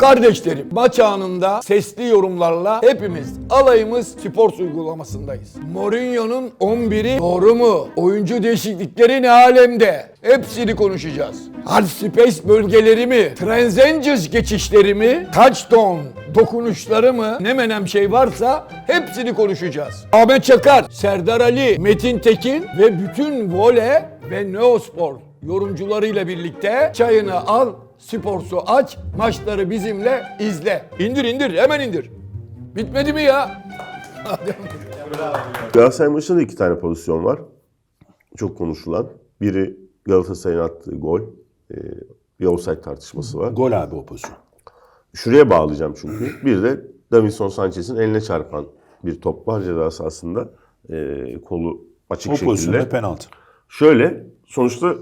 Kardeşlerim maç anında sesli yorumlarla hepimiz alayımız spor uygulamasındayız. Mourinho'nun 11'i doğru mu? Oyuncu değişiklikleri ne alemde? Hepsini konuşacağız. Hard space bölgeleri mi? Transcendence geçişleri mi? Touchdown dokunuşları mı? Ne menem şey varsa hepsini konuşacağız. Ahmet Çakar, Serdar Ali, Metin Tekin ve bütün vole ve neospor yorumcularıyla birlikte çayını al, sporsu aç, maçları bizimle izle. İndir indir, hemen indir. Bitmedi mi ya? Galatasaray maçında da iki tane pozisyon var. Çok konuşulan. Biri Galatasaray'ın attığı gol. Ee, bir offside tartışması var. Gol abi o pozisyon. Şuraya bağlayacağım çünkü. Bir de Davinson Sanchez'in eline çarpan bir top var ceza sahasında. Ee, kolu açık O pozisyonda şekilde. penaltı. Şöyle sonuçta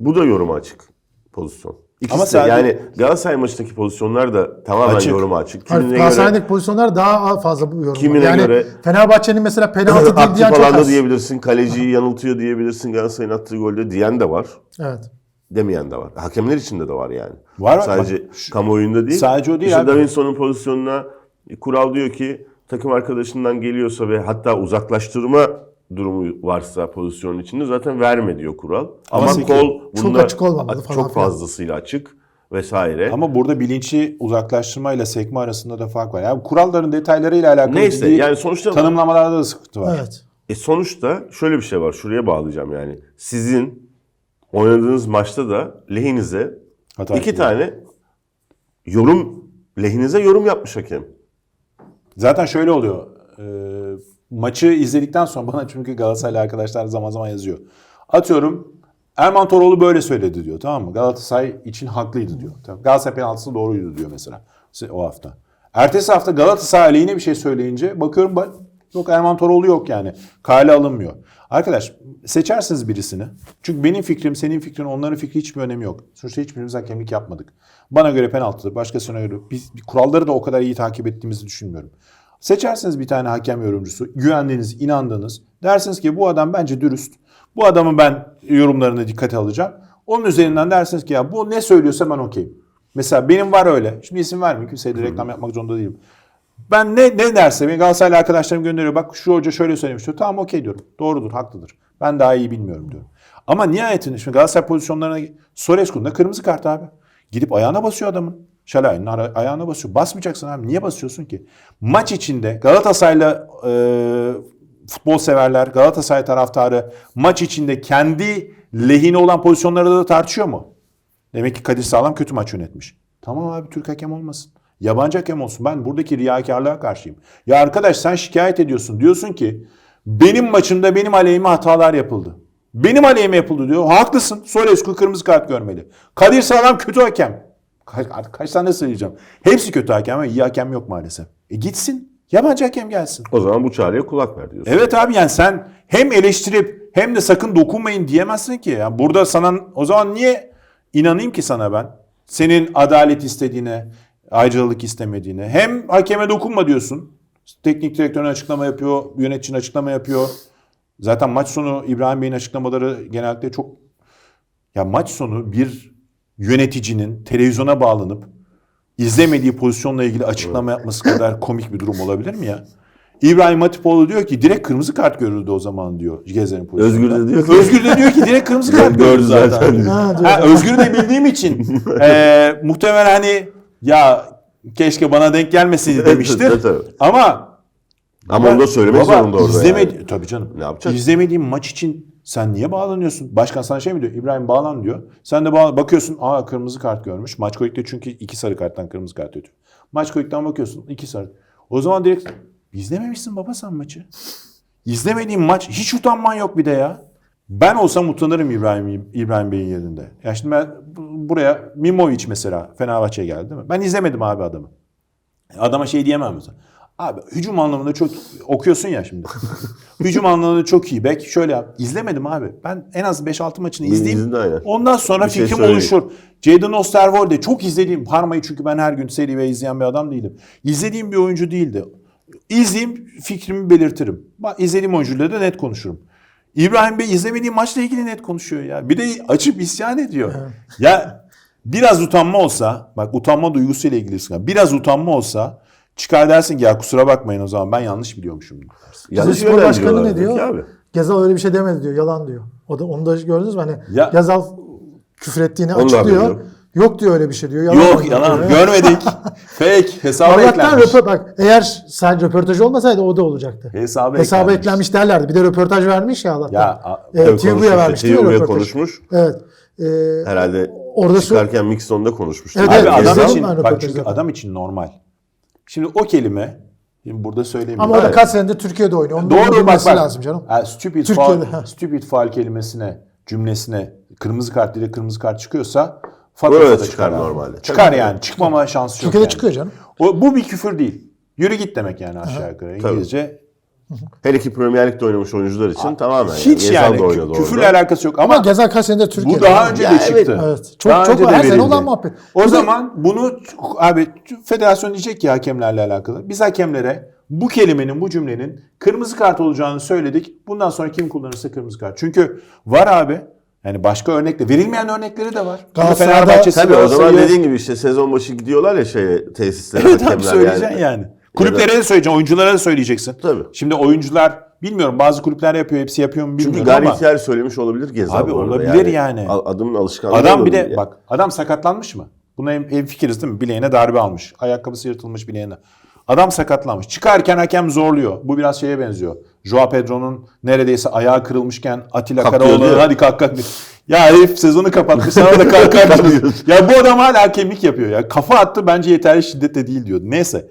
bu da yoruma açık pozisyon. İkisi Ama de, sadece- yani Galatasaray maçındaki pozisyonlar da tamamen Açık. yoruma açık. Kimine Galatasaray'daki göre pozisyonlar daha fazla bu yorum. var. Kimine yani göre- Fenerbahçe'nin mesela penaltı değil diyen çok alanda az. diyebilirsin. Kaleciyi yanıltıyor diyebilirsin. Galatasaray'ın attığı golde diyen de var. Evet. Demeyen de var. Hakemler içinde de var yani. Var, var. Sadece Bak, kamuoyunda değil. Sadece o değil işte abi. Davinson'un pozisyonuna kural diyor ki takım arkadaşından geliyorsa ve hatta uzaklaştırma durumu varsa pozisyonun içinde zaten verme diyor kural. Ama, Ama kol çok bunda açık olmamalı falan çok fazlasıyla açık vesaire. Ama burada bilinçli uzaklaştırma ile sekme arasında da fark var. Yani kuralların detaylarıyla alakalı Neyse ciddi yani sonuçta tanımlamalarda da sıkıntı var. Evet. E sonuçta şöyle bir şey var. Şuraya bağlayacağım yani. Sizin oynadığınız maçta da lehinize Hata iki yapıyor. tane yorum lehinize yorum yapmış hakem. Zaten şöyle oluyor. e, maçı izledikten sonra bana çünkü Galatasaraylı arkadaşlar zaman zaman yazıyor. Atıyorum Erman Toroğlu böyle söyledi diyor tamam mı? Galatasaray için haklıydı diyor. Tamam. Galatasaray penaltısı doğruydu diyor mesela o hafta. Ertesi hafta Galatasaray aleyhine bir şey söyleyince bakıyorum ba- yok Erman Toroğlu yok yani. Kale alınmıyor. Arkadaş seçersiniz birisini. Çünkü benim fikrim, senin fikrin, onların fikri hiçbir önemi yok. Sonuçta hiçbirimiz hakemlik yapmadık. Bana göre penaltıdır, başkasına göre. Biz kuralları da o kadar iyi takip ettiğimizi düşünmüyorum. Seçersiniz bir tane hakem yorumcusu, güvendiğiniz, inandığınız. Dersiniz ki bu adam bence dürüst. Bu adamın ben yorumlarına dikkate alacağım. Onun üzerinden dersiniz ki ya bu ne söylüyorsa ben okeyim. Mesela benim var öyle. Şimdi isim vermeyeyim. Kimseye de reklam yapmak zorunda değilim. Ben ne ne derse benim Galatasaraylı arkadaşlarım gönderiyor. Bak şu hoca şöyle söylemiş diyor. Tamam okey diyorum. Doğrudur, haklıdır. Ben daha iyi bilmiyorum diyorum. Ama nihayetinde şimdi Galatasaray pozisyonlarına Sorescu'nun da kırmızı kart abi. Gidip ayağına basıyor adamın. Şalay'ın ayağına basıyor. Basmayacaksın abi. Niye basıyorsun ki? Maç içinde Galatasaray'la e, futbol severler, Galatasaray taraftarı maç içinde kendi lehine olan pozisyonları da tartışıyor mu? Demek ki Kadir Sağlam kötü maç yönetmiş. Tamam abi Türk hakem olmasın. Yabancı hakem olsun. Ben buradaki riyakarlığa karşıyım. Ya arkadaş sen şikayet ediyorsun. Diyorsun ki benim maçımda benim aleyhime hatalar yapıldı. Benim aleyhime yapıldı diyor. Haklısın. Sorescu kırmızı kart görmeli. Kadir Sağlam kötü hakem. Kaç, artık kaç tane söyleyeceğim. Hepsi kötü hakem ama iyi hakem yok maalesef. E gitsin. Yabancı hakem gelsin. O zaman bu çağrıya kulak ver diyorsun. Evet abi yani sen hem eleştirip hem de sakın dokunmayın diyemezsin ki. Yani burada sana o zaman niye inanayım ki sana ben? Senin adalet istediğine, ayrıcalık istemediğine. Hem hakeme dokunma diyorsun. Teknik direktörün açıklama yapıyor, yöneticinin açıklama yapıyor. Zaten maç sonu İbrahim Bey'in açıklamaları genellikle çok ya maç sonu bir yöneticinin televizyona bağlanıp izlemediği pozisyonla ilgili açıklama yapması kadar komik bir durum olabilir mi ya? İbrahim Hatipoğlu diyor ki direkt kırmızı kart görüldü o zaman diyor Gezer'in pozisyonunda. Özgür de diyor ki- Özgür de diyor ki direkt kırmızı kart Gördü zaten. zaten. Ha. Ha, Özgür'ü de bildiğim için e, muhtemelen hani ya keşke bana denk gelmeseydi demiştir. Ama Ama onu da söylemek Baba, zorunda orada izlemedi- yani. Tabii canım. Ne yapacak? İzlemediğin maç için sen niye bağlanıyorsun? Başkan sana şey mi diyor? İbrahim bağlan diyor. Sen de bağlan, bakıyorsun aa kırmızı kart görmüş. Maç kolikte çünkü iki sarı karttan kırmızı kart ötüyor. Maç kolikten bakıyorsun iki sarı. O zaman direkt izlememişsin baba sen maçı. İzlemediğin maç hiç utanman yok bir de ya. Ben olsam utanırım İbrahim İbrahim Bey'in yerinde. Ya şimdi ben bu- buraya Mimovic mesela Fenerbahçe'ye geldi değil mi? Ben izlemedim abi adamı. Adama şey diyemem mesela. Abi hücum anlamında çok okuyorsun ya şimdi. hücum anlamında çok iyi. Belki şöyle yap. İzlemedim abi. Ben en az 5-6 maçını izleyeyim. Ondan sonra Bir şey fikrim söyleyeyim. oluşur. Jadon Osterwolde çok izlediğim Parma'yı çünkü ben her gün seri ve izleyen bir adam değilim. İzlediğim bir oyuncu değildi. İzleyeyim fikrimi belirtirim. Bak izlediğim oyuncuyla da net konuşurum. İbrahim Bey izlemediğim maçla ilgili net konuşuyor ya. Bir de açıp isyan ediyor. Ya Biraz utanma olsa, bak utanma duygusuyla ilgili biraz utanma olsa çıkar dersin ki ya kusura bakmayın o zaman ben yanlış biliyormuşum. Yanlış spor başkanı ne diyor? Abi. Gezal öyle bir şey demedi diyor. Yalan diyor. O da onu da gördünüz mü? Hani Ya- Gezal küfür ettiğini açıklıyor. Yok diyor öyle bir şey diyor. Yalan Yok diyor. yalan Evet. görmedik. Fake hesaba Allah'tan eklenmiş. röportaj bak eğer sadece röportaj olmasaydı o da olacaktı. Hesaba Hesaba eklenmiş. eklenmiş derlerdi. Bir de röportaj vermiş ya Allah'tan. Ya, a- evet, Tabii TV'ye konuşmuş, vermişti ya TV'ye röportaj. konuşmuş. Evet. Ee, Herhalde Orada sö- çıkarken Mixon'da konuşmuştu. Evet, Abi evet, adam için ben bak röportajı çünkü zaten. adam için normal. Şimdi o kelime şimdi burada söylemiyorum. ama o da kaç senedir Türkiye'de oynuyor. Onun Doğru bak bak. lazım canım. Ha, stupid Türkiye'de, stupid faul kelimesine, cümlesine kırmızı kart direkt kırmızı kart çıkıyorsa Böyle çıkar abi. normalde. Çıkar Tabii. yani. Çıkmama şansı yok. Türkiye'de yani. çıkıyor canım. O, bu bir küfür değil. Yürü git demek yani aşağı yukarı. Tabii. İngilizce. Hele ki Premier Lig'de oynamış oyuncular için tamamen. Hiç yani da oynadı kü- küfürle orada. alakası yok Ama ama, Gezal kaç senedir Türkiye'de. bu daha önce Ya de çıktı. Evet. Çok Daha çok önce de her sene olan muhabbet. O de- zaman bunu abi federasyon diyecek ki hakemlerle alakalı. Biz hakemlere bu kelimenin, bu cümlenin kırmızı kart olacağını söyledik. Bundan sonra kim kullanırsa kırmızı kart. Çünkü var abi. Yani başka örnekle verilmeyen örnekleri de var. Galatasaray'da- Tabii o zaman dediğin gibi işte sezon başı gidiyorlar ya şeye tesislere Evet abi hakemler söyleyeceksin yani. Kulüplere de söyleyeceksin, oyunculara da söyleyeceksin. Tabii. Şimdi oyuncular bilmiyorum bazı kulüpler yapıyor, hepsi yapıyor mu Çünkü bilmiyorum Gary ama Kier söylemiş olabilir Gezal Abi bu arada. olabilir yani. a- Adamın alışkanlığı adam bir de olabilir bak adam sakatlanmış mı? Buna hem, hem fikiriz değil mi? Bileğine darbe almış. Ayakkabısı yırtılmış bileğine. Adam sakatlanmış. Çıkarken hakem zorluyor. Bu biraz şeye benziyor. Joao Pedro'nun neredeyse ayağı kırılmışken Atilla Kalk hadi kalk kalk. Ya herif sezonu kapatmış sana da kalk kalk diyor. Ya bu adam hala hakemlik yapıyor ya. Kafa attı bence yeterli şiddette değil diyor. Neyse.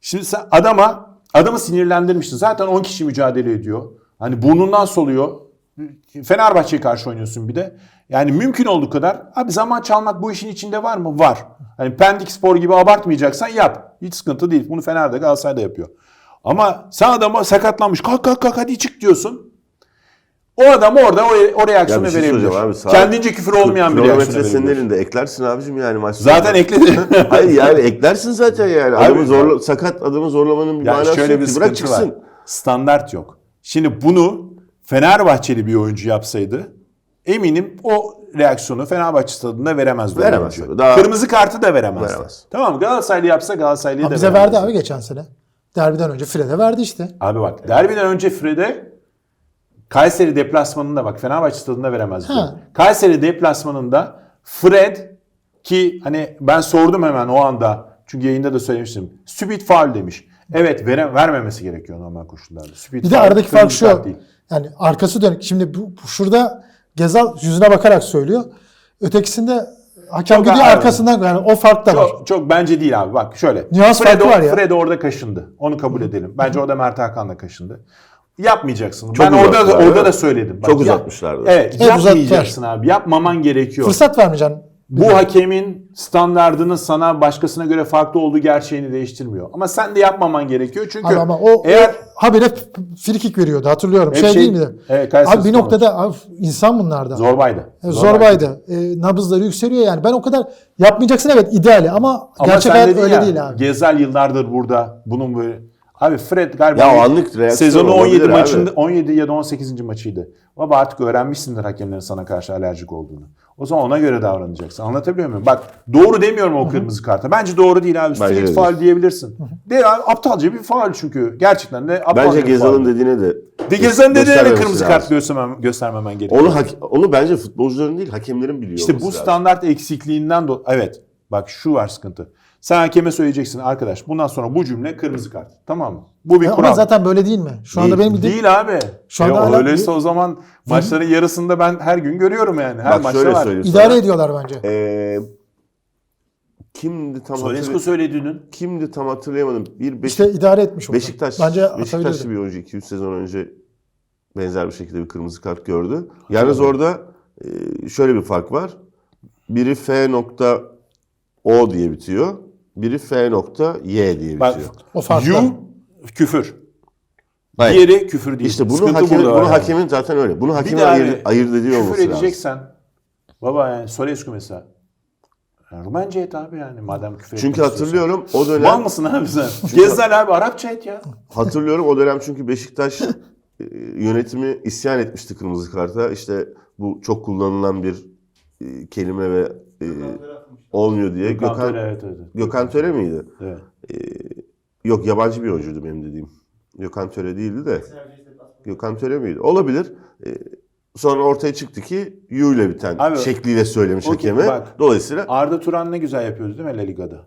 Şimdi sen adama adamı sinirlendirmiştin. Zaten 10 kişi mücadele ediyor. Hani burnundan soluyor. Fenerbahçe'ye karşı oynuyorsun bir de. Yani mümkün olduğu kadar abi zaman çalmak bu işin içinde var mı? Var. Hani Pendik Spor gibi abartmayacaksan yap. Hiç sıkıntı değil. Bunu Fener'de Galatasaray'da yapıyor. Ama sen adama sakatlanmış kalk kalk kalk hadi çık diyorsun. O adam orada o, o reaksiyonu Ya şey verebilir. abi, sağ- Kendince küfür olmayan bir Kilometre reaksiyon senin verebilir. elinde. Eklersin abicim yani maç Zaten sonunda. ekledi. Hayır yani eklersin zaten yani. Abi- Adamı zorla, sakat adamı zorlamanın bir Ya manası şöyle yok bir. Bırak çıksın. var. Standart yok. Şimdi bunu Fenerbahçeli bir oyuncu yapsaydı eminim o reaksiyonu Fenerbahçe stadında veremezdi. Veremez tabii. Daha- Kırmızı kartı da veremezdi. Veremez. Tamam mı? Galatasaraylı yapsa Galatasaraylı'ya Ama da bize veremezdi. verdi abi geçen sene. Derbiden önce Fred'e verdi işte. Abi bak derbiden önce Fred'e Kayseri deplasmanında bak Fenerbahçe stadında veremezdi. Ha. Kayseri deplasmanında Fred ki hani ben sordum hemen o anda çünkü yayında da söylemiştim. Stupid foul demiş. Evet vere, vermemesi gerekiyor normal koşullarda. Stupid Bir de aradaki fark şu. değil. Yani arkası dönük. Şimdi bu, şurada Gezal yüzüne bakarak söylüyor. Ötekisinde hakem Çok gidiyor arkasından yani o fark da var. Çok, çok bence değil abi. Bak şöyle. Nüans Fred, farkı var ya. Fred orada kaşındı. Onu kabul edelim. Bence orada Mert Hakan da kaşındı. Yapmayacaksın. Çok ben orada uzattılar, orada da söyledim. Çok Bak, yap- uzatmışlardı. Evet, Evet, yapmayacaksın abi. Yapmaman gerekiyor. Fırsat vermeyeceksin. Bu hakemin standardının sana başkasına göre farklı olduğu gerçeğini değiştirmiyor. Ama sen de yapmaman gerekiyor. Çünkü Abi ama o, eğer o habire frikik veriyordu hatırlıyorum. Şey, şey- değil miydi? Evet, abi bir noktada abi, insan bunlar da. zorbaydı. E, Zorbaydı. E, nabızları yükseliyor yani. Ben o kadar yapmayacaksın evet ideali ama, Ama gerçek sen hayat öyle ya, değil abi. Gezel yıllardır burada. Bunun böyle Abi Fred galiba Ya anlık reaksiyon sezonu 17 olabilir abi. maçında 17 ya da 18. maçıydı. Baba artık öğrenmişsindir hakemlerin sana karşı alerjik olduğunu. O zaman ona göre davranacaksın. Anlatabiliyor muyum? Bak doğru demiyorum o kırmızı karta. Bence doğru değil abi. Street de faul diyebilirsin. Değil abi aptalca bir faul çünkü. Gerçekten de aptalca Bence Gezal'ın dediğine de De Gezal'ın dediğine de kırmızı lazım. kart göstermem, göstermemen gerekiyor. Onu, onu bence futbolcuların değil hakemlerin biliyor İşte bu lazım. standart eksikliğinden dolayı. Evet. Bak şu var sıkıntı. Sen hakeme söyleyeceksin arkadaş bundan sonra bu cümle kırmızı kart. Tamam mı? Bu bir Ya kural. ama zaten böyle değil mi? Şu anda değil, benim bildiğim değil abi. Şu anda Ya hala- öyleyse o zaman maçların yarısında ben her gün görüyorum yani. Her Bak maçta şöyle var. söyleyeyim idare ediyorlar bence. Ee, kimdi tam Solesko hatırlay- söyledi dün. kimdi tam hatırlayamadım. Bir Beş- İşte idare etmiş oldu. Beşiktaş Bence Beşiktaşlı atabilirdi. bir oyuncu 200 sezon önce benzer bir şekilde bir kırmızı kart gördü. Yalnız orada e, şöyle bir fark var. Biri F nokta O diye bitiyor. Biri F nokta Y diye Bak bitiyor. O farklı. you küfür. Hayır. Diğeri küfür değil. İşte bunu, burada bunu var hakemin zaten öyle. Bunu hakemin de abi, ayırt, ediyor olması Küfür lazım. edeceksen baba yani Solesko mesela. Yani Rumence et abi yani madem küfür Çünkü hatırlıyorum o Mal dönem mısın abi sen? Gezel abi Arapça et ya. hatırlıyorum o dönem çünkü Beşiktaş e, yönetimi isyan etmişti kırmızı karta. İşte bu çok kullanılan bir e, kelime ve e, olmuyor diye. Gökhan Gökhan, Töre, evet, evet. Gökhan Töre miydi? Evet. Yok yabancı bir oyuncuydu benim dediğim. Gökhan Töre değildi de. Gökhan Töre miydi? Olabilir. Ee, sonra ortaya çıktı ki Yu ile biten Abi, şekliyle söylemiş o- hakeme. bak. Dolayısıyla Arda Turan ne güzel yapıyordu değil mi La Liga'da?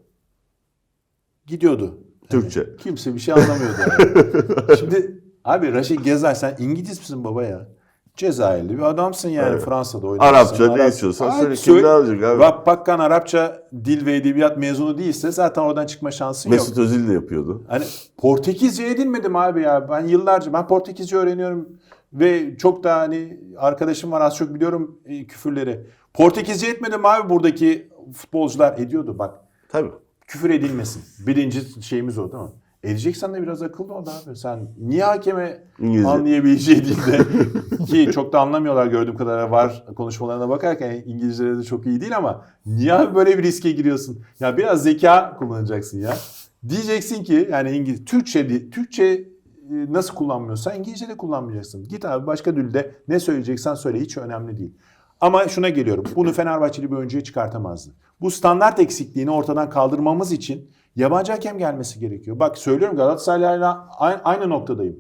Gidiyordu. Türkçe. Kimse bir şey anlamıyordu. yani. Şimdi abi Raşit Gezer sen İngiliz misin baba ya? Cezayirli bir adamsın yani Evet. Fransa'da oynarsın. Arapça ne istiyorsan söyle. Kim ne alacak abi? Bak Pakkan Arapça dil ve edebiyat mezunu değilse zaten oradan çıkma şansın yok. Mesut Özil de yapıyordu. Hani Portekizce edinmedim abi ya. Ben yıllarca ben Portekizce öğreniyorum ve çok da hani arkadaşım var az çok biliyorum e, küfürleri. Portekizce etmedim abi buradaki futbolcular ediyordu bak. Tabii. Küfür edilmesin. Birinci şeyimiz o değil mi? Edeceksen de biraz akıllı ol abi. Sen niye hakeme İngilizce. anlayabileceği dilde ki çok da anlamıyorlar gördüğüm kadarıyla var konuşmalarına bakarken İngilizceleri de çok iyi değil ama niye abi böyle bir riske giriyorsun? Ya biraz zeka kullanacaksın ya. Diyeceksin ki yani İngiliz Türkçe Türkçe e, nasıl kullanmıyorsan İngilizce de kullanmayacaksın. Git abi başka dilde ne söyleyeceksen söyle hiç önemli değil. Ama şuna geliyorum. Bunu Fenerbahçeli bir oyuncuya çıkartamazdı. Bu standart eksikliğini ortadan kaldırmamız için yabancı hakem gelmesi gerekiyor. Bak söylüyorum Galatasaray'la aynı, aynı noktadayım.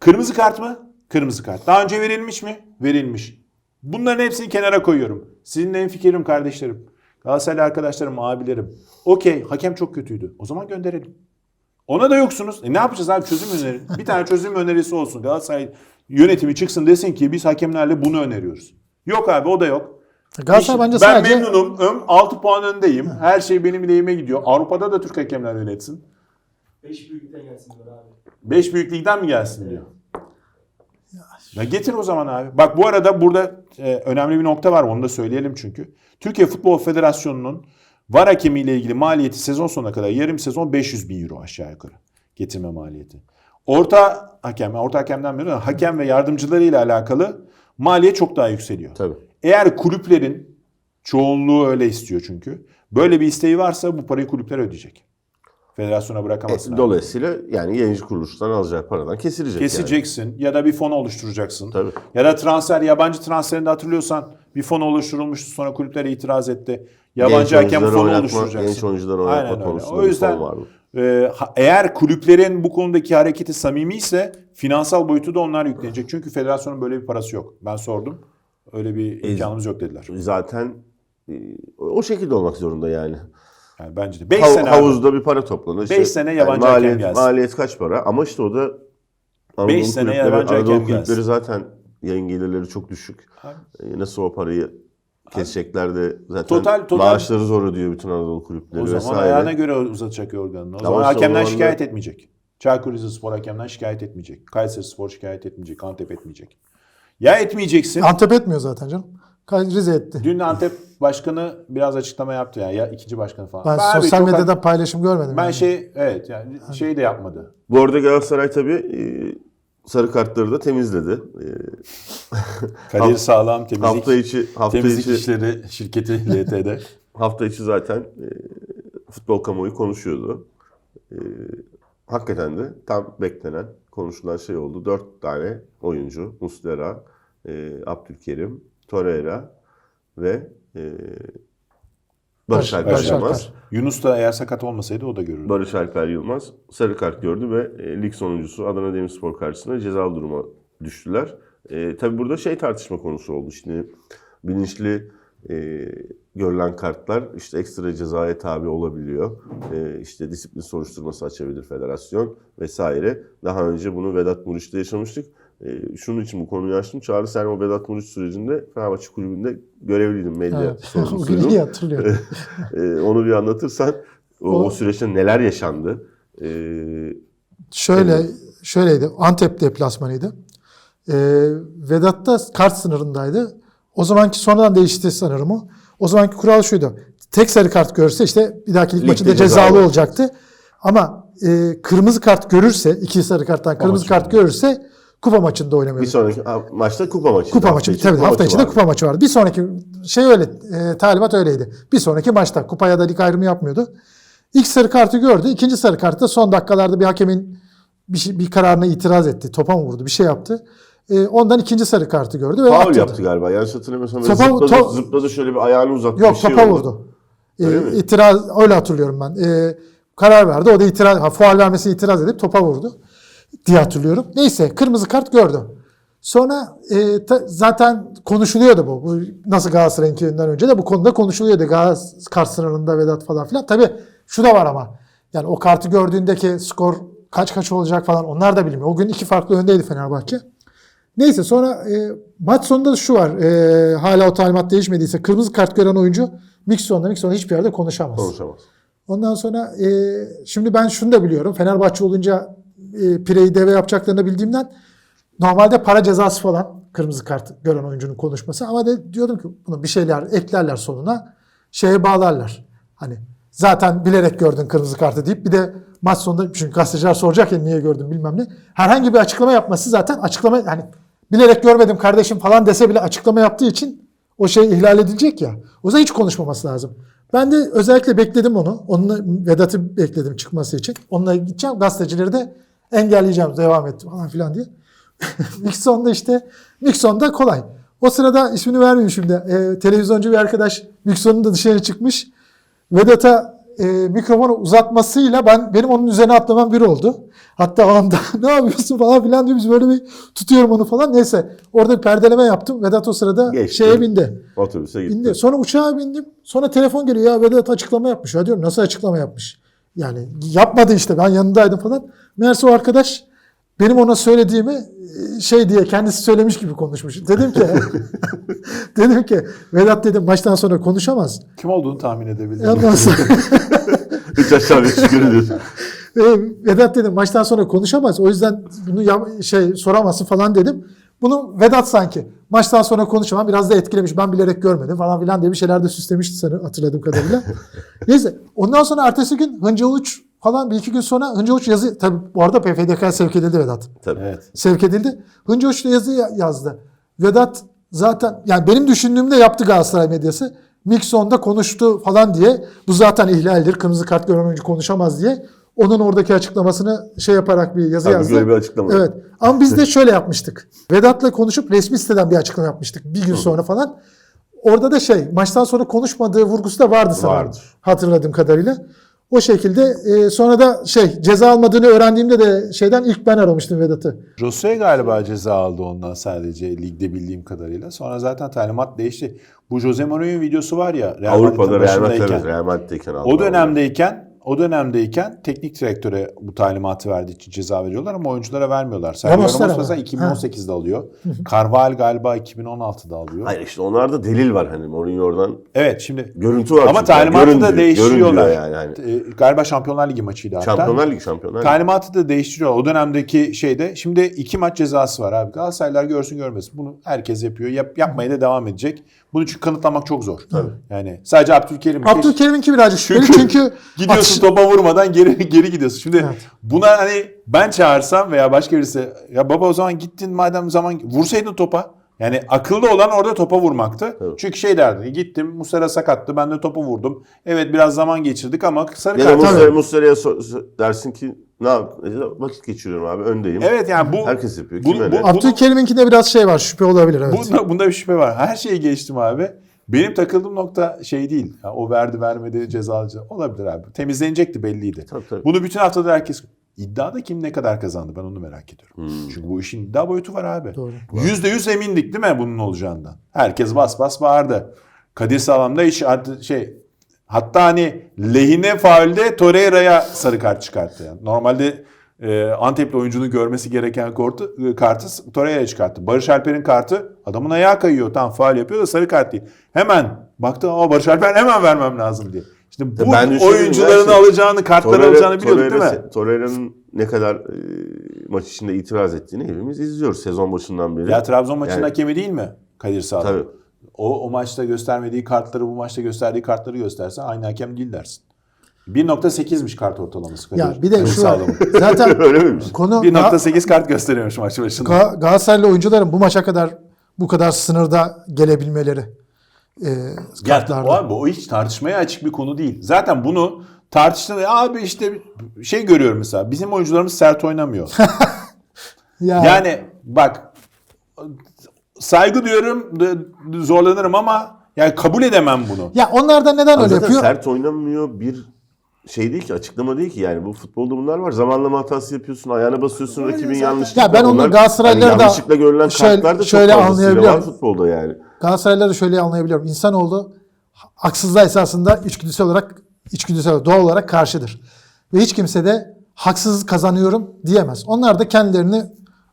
Kırmızı kart mı? Kırmızı kart. Daha önce verilmiş mi? Verilmiş. Bunların hepsini kenara koyuyorum. Sizinle en fikrim kardeşlerim. Galatasaraylı arkadaşlarım, abilerim. Okey hakem çok kötüydü. O zaman gönderelim. Ona da yoksunuz. E ne yapacağız abi çözüm öneri? Bir tane çözüm önerisi olsun. Galatasaray yönetimi çıksın desin ki biz hakemlerle bunu öneriyoruz. Yok abi o da yok. Galatasaray bence ben sadece memnunum. Ön, 6 puan öndeyim. Her şey benim lehime gidiyor. Avrupa'da da Türk hakemler yönetsin. 5 büyükten gelsin diyor abi. 5 büyük ligden mi gelsin diyor. Ya getir o zaman abi. Bak bu arada burada e, önemli bir nokta var. Onu da söyleyelim çünkü. Türkiye Futbol Federasyonu'nun VAR hakemiyle ilgili maliyeti sezon sonuna kadar yarım sezon 500 bin euro aşağı yukarı. Getirme maliyeti. Orta hakem, orta hakemden beri hakem ve yardımcılarıyla alakalı maliyet çok daha yükseliyor. Tabii. Eğer kulüplerin çoğunluğu öyle istiyor çünkü. Böyle bir isteği varsa bu parayı kulüpler ödeyecek. Federasyona bırakamazsın. E, abi. dolayısıyla yani yayıncı kuruluştan alacağı paradan kesilecek yani. Keseceksin ya da bir fon oluşturacaksın. Tabii. Ya da transfer, yabancı transferinde hatırlıyorsan bir fon oluşturulmuştu sonra kulüpler itiraz etti. Yabancı Genç hakem fonu oynatma- oluşturacaksın. Genç oyuncuları Aynen oynatma öyle. konusunda O bir yüzden fon vardı. e, eğer kulüplerin bu konudaki hareketi samimi ise finansal boyutu da onlar yüklenecek. Çünkü federasyonun böyle bir parası yok. Ben sordum. Öyle bir imkanımız yok dediler. Zaten e, o şekilde olmak zorunda yani. Yani bence de. 5 Hav- sene abi. havuzda bir para toplanır. Beş sene yabancı hakem maliyet, gelsin. Maliyet kaç para? Ama işte o da Anadolu sene kulüpleri- yabancı Anadolu hakem kulüpleri gelsin. zaten yayın gelirleri çok düşük. E, Nasıl o parayı kesecekler de zaten Total- total- maaşları zor ödüyor bütün Anadolu kulüpleri O zaman vesaire. ayağına göre uzatacak yorganını. O zaman işte hakemden zaman da- şikayet etmeyecek. Çaykur Rizespor hakemden şikayet etmeyecek. Kayseri Spor şikayet etmeyecek. Antep etmeyecek. Ya etmeyeceksin. Antep etmiyor zaten canım. Rize etti. Dün Antep başkanı biraz açıklama yaptı ya. Ya ikinci başkanı falan. Ben, abi sosyal çok- medyada paylaşım görmedim. Ben yani. şey evet yani şey de yapmadı. Bu arada Galatasaray tabii e, sarı kartları da temizledi. E, Kadir Sağlam temizlik, hafta içi hafta temizlik içi işleri şirketi LT'de. hafta içi zaten e, futbol kamuoyu konuşuyordu. Hakikaten de tam beklenen, konuşulan şey oldu. Dört tane oyuncu, Muslera, e, Abdülkerim, Torreira ve e, Barış Barış- Alper Barış Yılmaz. Alper. Yunus da eğer sakat olmasaydı o da görürdü. Barış Alper Yılmaz sarı kart gördü ve e, lig sonuncusu Adana Demirspor karşısında cezalı duruma düştüler. E, tabii burada şey tartışma konusu oldu. Şimdi bilinçli e, görülen kartlar işte ekstra cezaya tabi olabiliyor. E, işte disiplin soruşturması açabilir federasyon vesaire. Daha önce bunu Vedat Muriç'te yaşamıştık. E, şunun için bu konuyu açtım. Çağrı o Vedat Muriç sürecinde Fenerbahçe Kulübü'nde görevliydin medya Evet. o sorumlusuydun. günü iyi hatırlıyorum. E, onu bir anlatırsan o, o O- süreçte neler yaşandı? E, Şöyle şöyleydi. Antep deplasmanıydı. Ee, Vedat da kart sınırındaydı. O zamanki sonradan değişti sanırım o. O zamanki kural şuydu. Tek sarı kart görse işte bir dahaki lig maçında cezalı. cezalı olacaktı. Ama e, kırmızı kart görürse, iki sarı karttan kırmızı kart görürse kupa maçında bir oynamıyor. sonraki maçta kupa maçı. Kupa maçı. Tabii hafta içinde vardı. kupa maçı vardı. Bir sonraki şey öyle, e, talimat öyleydi. Bir sonraki maçta kupaya da lig ayrımı yapmıyordu. İlk sarı kartı gördü. İkinci sarı kartta son dakikalarda bir hakemin bir, şey, bir kararına itiraz etti. Topa mı vurdu? Bir şey yaptı. E, ondan ikinci sarı kartı gördü ve Faul yaptı galiba. Yanlış hatırlamıyorsam böyle Topa- zıpladı, to- zıpladı şöyle bir ayağını uzattı. Yok bir şey topa oldu. vurdu. E, Öyle mi? itiraz öyle hatırlıyorum ben. E, karar verdi. O da itiraz, ha, faul vermesine itiraz edip topa vurdu diye hatırlıyorum. Neyse kırmızı kart gördü. Sonra e, ta- zaten konuşuluyordu bu. bu. Nasıl Galatasaray'ınkinden önce de bu konuda konuşuluyordu. Galatasaray kart sınırında Vedat falan filan. Tabii şu da var ama. Yani o kartı gördüğündeki skor kaç kaç olacak falan onlar da bilmiyor. O gün iki farklı öndeydi Fenerbahçe. Neyse sonra e, maç sonunda da şu var. E, hala o talimat değişmediyse kırmızı kart gören oyuncu Mikson'da Mikson'da hiçbir yerde konuşamaz. Konuşamaz. Ondan sonra e, şimdi ben şunu da biliyorum. Fenerbahçe olunca e, Pire'yi deve yapacaklarını bildiğimden normalde para cezası falan kırmızı kart gören oyuncunun konuşması ama de diyordum ki bunu bir şeyler eklerler sonuna şeye bağlarlar. Hani zaten bilerek gördün kırmızı kartı deyip bir de maç sonunda çünkü gazeteciler soracak ya niye gördün bilmem ne. Herhangi bir açıklama yapması zaten açıklama yani bilerek görmedim kardeşim falan dese bile açıklama yaptığı için o şey ihlal edilecek ya. O zaman hiç konuşmaması lazım. Ben de özellikle bekledim onu. Onunla Vedat'ı bekledim çıkması için. Onunla gideceğim. Gazetecileri de engelleyeceğim. Devam et falan filan diye. Mixon'da işte Mixon'da kolay. O sırada ismini vermeyeyim şimdi. Ee, televizyoncu bir arkadaş Mixon'un da dışarı çıkmış. Vedat'a e, mikrofonu uzatmasıyla ben benim onun üzerine atlamam bir oldu. Hatta o anda ne yapıyorsun falan filan diyor. Biz böyle bir tutuyorum onu falan. Neyse orada bir perdeleme yaptım. Vedat o sırada Geçti. şeye bindi. Otobüse gitti. Bindi. Sonra uçağa bindim. Sonra telefon geliyor. Ya Vedat açıklama yapmış. Ya diyorum nasıl açıklama yapmış? Yani yapmadı işte. Ben yanındaydım falan. Meğerse o arkadaş benim ona söylediğimi e, şey diye kendisi söylemiş gibi konuşmuş. Dedim ki dedim ki Vedat dedim maçtan sonra konuşamaz. Kim olduğunu tahmin edebildim. Ondan Hiç aşağı beş görünüyor. E, Vedat dedim maçtan sonra konuşamaz. O yüzden bunu şey soramazsın falan dedim. Bunu Vedat sanki maçtan sonra konuşamam biraz da etkilemiş. Ben bilerek görmedim falan filan diye bir şeyler de süslemişti seni hatırladığım kadarıyla. Neyse ondan sonra ertesi gün Hınca Uluç falan bir iki gün sonra Hınca Uluç yazı tabii bu arada PFDK sevk edildi Vedat. Tabii. Evet. Sevk edildi. Hınca Uluç da yazı ya- yazdı. Vedat zaten yani benim düşündüğümde yaptı Galatasaray medyası. Mikson'da konuştu falan diye bu zaten ihlaldir. Kırmızı kart gören oyuncu konuşamaz diye. Onun oradaki açıklamasını şey yaparak bir yazı Tabii yazdı. böyle bir açıklama. Evet. Ama biz de şöyle yapmıştık. Vedat'la konuşup resmi siteden bir açıklama yapmıştık. Bir gün sonra falan. Orada da şey maçtan sonra konuşmadığı vurgusu da vardı sanırım. Vardır. Hatırladığım kadarıyla. O şekilde e, sonra da şey ceza almadığını öğrendiğimde de şeyden ilk ben aramıştım Vedat'ı. Jose galiba ceza aldı ondan sadece ligde bildiğim kadarıyla. Sonra zaten talimat değişti. Bu Jose Mourinho videosu var ya Real Avrupa'da Real başındayken. Madrid, Real Madrid'deyken aldı. O dönemdeyken o dönemdeyken teknik direktöre bu talimatı verdiği için ceza veriyorlar ama oyunculara vermiyorlar. Sergio Ramos ama. mesela 2018'de alıyor. Carvalho galiba 2016'da alıyor. Hayır işte onlarda delil var hani Mourinho oradan. Evet şimdi Görüntü var. ama talimatı Görün da değiştiriyorlar. diyor yani. hani. Ee, galiba Şampiyonlar Ligi maçıydı hatta. Şampiyonlar Ligi, Şampiyonlar Ligi. Talimatı da değiştiriyor. O dönemdeki şeyde şimdi iki maç cezası var abi. Galatasaraylılar görsün görmesin. Bunu herkes yapıyor. Yap, yapmaya da devam edecek. Bunu çünkü kanıtlamak çok zor. Yani sadece Abdülkerim. Abdülkerim'inki birazcık şüpheli Çünkü çünkü Gidiyorsun topa vurmadan geri geri gidiyorsun. Şimdi Evet. buna hani ben çağırsam veya başka birisi ya baba o zaman gittin madem zaman vursaydın topa. Yani akıllı olan orada topa vurmaktı. Çünkü şey derdi gittim Muslera sakattı ben de topa vurdum. Evet biraz zaman geçirdik ama sarı kart. Muslera, Muslera'ya so- dersin ki ne yap? Vakit geçiriyorum abi öndeyim. Evet yani bu Herkes yapıyor. Bu- Kim bu- öyle? Abdülkerim'inkinde biraz şey var şüphe olabilir evet. Bunda, bunda bir şüphe var. Her şeyi geçtim abi. Benim takıldığım nokta şey değil. Ya o verdi vermedi cezalı olabilir abi. Temizlenecekti belliydi. Tabii, tabii. Bunu bütün haftada herkes iddiada kim ne kadar kazandı ben onu merak ediyorum. Hmm. Çünkü bu işin iddia boyutu var abi. Doğru. Yüzde yüz emindik değil mi bunun olacağından? Herkes bas bas bağırdı. Kadir Sağlam'da artık şey hatta hani lehine faulde Torreira'ya sarı kart çıkarttı. Yani. Normalde e, Antepli oyuncunun görmesi gereken kartı, e, kartı Torreira'ya çıkarttı. Barış Alper'in kartı adamın ayağı kayıyor. Tam faul yapıyor da sarı kart değil. Hemen baktı ama Barış Alper hemen vermem lazım diye. İşte bu ben düşündüm oyuncuların ya şey, alacağını, kartları Torreira- alacağını biliyorduk değil mi? Torreira- Torreira'nın ne kadar e, maç içinde itiraz ettiğini hepimiz izliyoruz sezon başından beri. Ya Trabzon maçının Yani- hakemi değil mi Kadir Sağlam? Tabii. O, o maçta göstermediği kartları bu maçta gösterdiği kartları gösterse aynı hakem değil dersin. 1.8'miş kart ortalaması Kadir. Ya bir de şu var. Zaten Öyle miymiş? konu Ga- 1.8 kart gösteriyormuş maç başında. Ga- Galatasaraylı oyuncuların bu maça kadar bu kadar sınırda gelebilmeleri e, Ya, kartlarda. o, abi, o hiç tartışmaya açık bir konu değil. Zaten bunu tartıştığında abi işte şey görüyorum mesela bizim oyuncularımız sert oynamıyor. Ya, Yani bak saygı duyuyorum, zorlanırım ama Yani kabul edemem bunu. Ya onlar da neden öyle yapıyor? sert oynanmıyor bir şey değil ki açıklama değil ki yani bu futbolda bunlar var. Zamanlama hatası yapıyorsun, ayağına basıyorsun rakibin yanlış. Ya ben onu Galatasaraylıları da yanlışlıkla görülen şöyle- kartlar da şöyle çok fazlasıyla anlayabiliyorum. futbolda yani. Galatasaraylıları şöyle anlayabiliyorum. İnsanoğlu haksızlığa esasında içgüdüsel olarak içgüdüsel olarak, doğal olarak karşıdır. Ve hiç kimse de haksız kazanıyorum diyemez. Onlar da kendilerini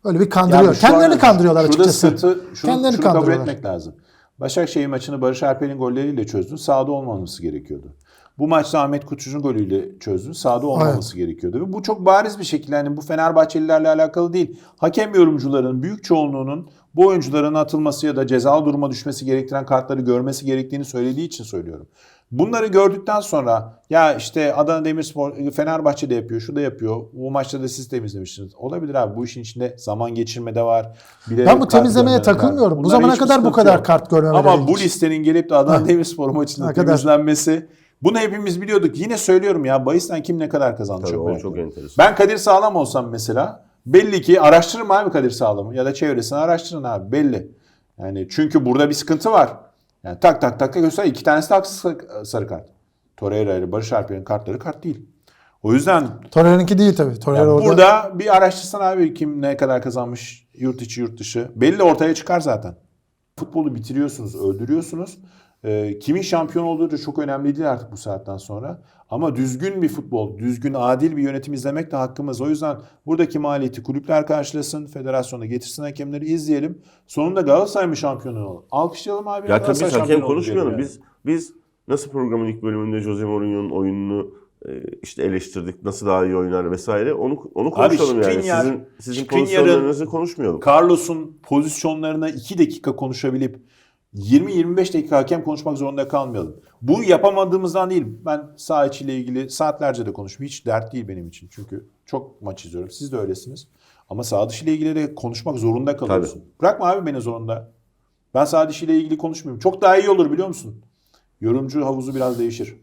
öyle bir kandırıyor. Yani şu Kendilerini an- kandırıyorlar şurada açıkçası. sıkıntı, şunu, Kendilerini şunu kabul kandırıyorlar. etmek lazım. Başakşehir maçını Barış Alper'in golleriyle çözdün. Sahada olmaması gerekiyordu. Bu maçta Ahmet Kutçu'nun golüyle çözdün. Sahada olmaması gerekiyordu. Ve bu çok bariz bir şekilde yani bu Fenerbahçelilerle alakalı değil. Hakem yorumcuların büyük çoğunluğunun bu oyuncuların atılması ya da cezalı duruma düşmesi gerektiren kartları görmesi gerektiğini söylediği için söylüyorum. Bunları gördükten sonra ya işte Adana Demirspor Fenerbahçe de yapıyor, şu da yapıyor. Bu maçta da siz temizlemişsiniz. Olabilir abi bu işin içinde zaman geçirme de var. bilerek Ben bu temizlemeye takılmıyorum. Bu zamana kadar bu kadar yok. kart görmemeleri Ama bu listenin gelip de Adana Demirspor maçında temizlenmesi bunu hepimiz biliyorduk. Yine söylüyorum ya bahisten kim ne kadar kazandı Tabii çok o merak çok ediyorum. enteresan. Ben Kadir Sağlam olsam mesela belli ki araştırırım abi Kadir Sağlam'ı ya da çevresini araştırın abi belli. Yani çünkü burada bir sıkıntı var. Yani tak tak tak tak göster iki tanesi de haksız sarı- sarı kart. Torreira ile Barış Alper'in kartları kart değil. O yüzden Torreira'nınki değil tabii. Torreira yani orada. burada bir araştırsan abi kim ne kadar kazanmış yurt içi yurt dışı. Belli ortaya çıkar zaten. Futbolu bitiriyorsunuz, öldürüyorsunuz. Ee, kimin şampiyon olduğu da çok önemli değil artık bu saatten sonra. Ama düzgün bir futbol, düzgün, adil bir yönetim izlemek de hakkımız. O yüzden buradaki maliyeti kulüpler karşılasın, federasyonda getirsin hakemleri izleyelim. Sonunda Galatasaray mı şampiyon olur? Alkışlayalım abi. Ya tabii biz hakem konuşmayalım. diyelim Biz biz nasıl programın ilk bölümünde Jose Mourinho'nun oyununu e, işte eleştirdik, nasıl daha iyi oynar vesaire onu onu konuşalım yani. Skriniar- Sizin sizin pozisyonlarınızı konuşmayalım. Carlos'un pozisyonlarına 2 dakika konuşabilip 20-25 dakika hakem konuşmak zorunda kalmayalım. Bu yapamadığımızdan değil. Ben saha içiyle ilgili saatlerce de konuşuyorum. Hiç dert değil benim için. Çünkü çok maç izliyorum. Siz de öylesiniz. Ama saha dışı ile ilgili de konuşmak zorunda kalıyorsun. Bırakma abi beni zorunda. Ben saha dışı ile ilgili konuşmuyorum. Çok daha iyi olur biliyor musun? Yorumcu havuzu biraz değişir.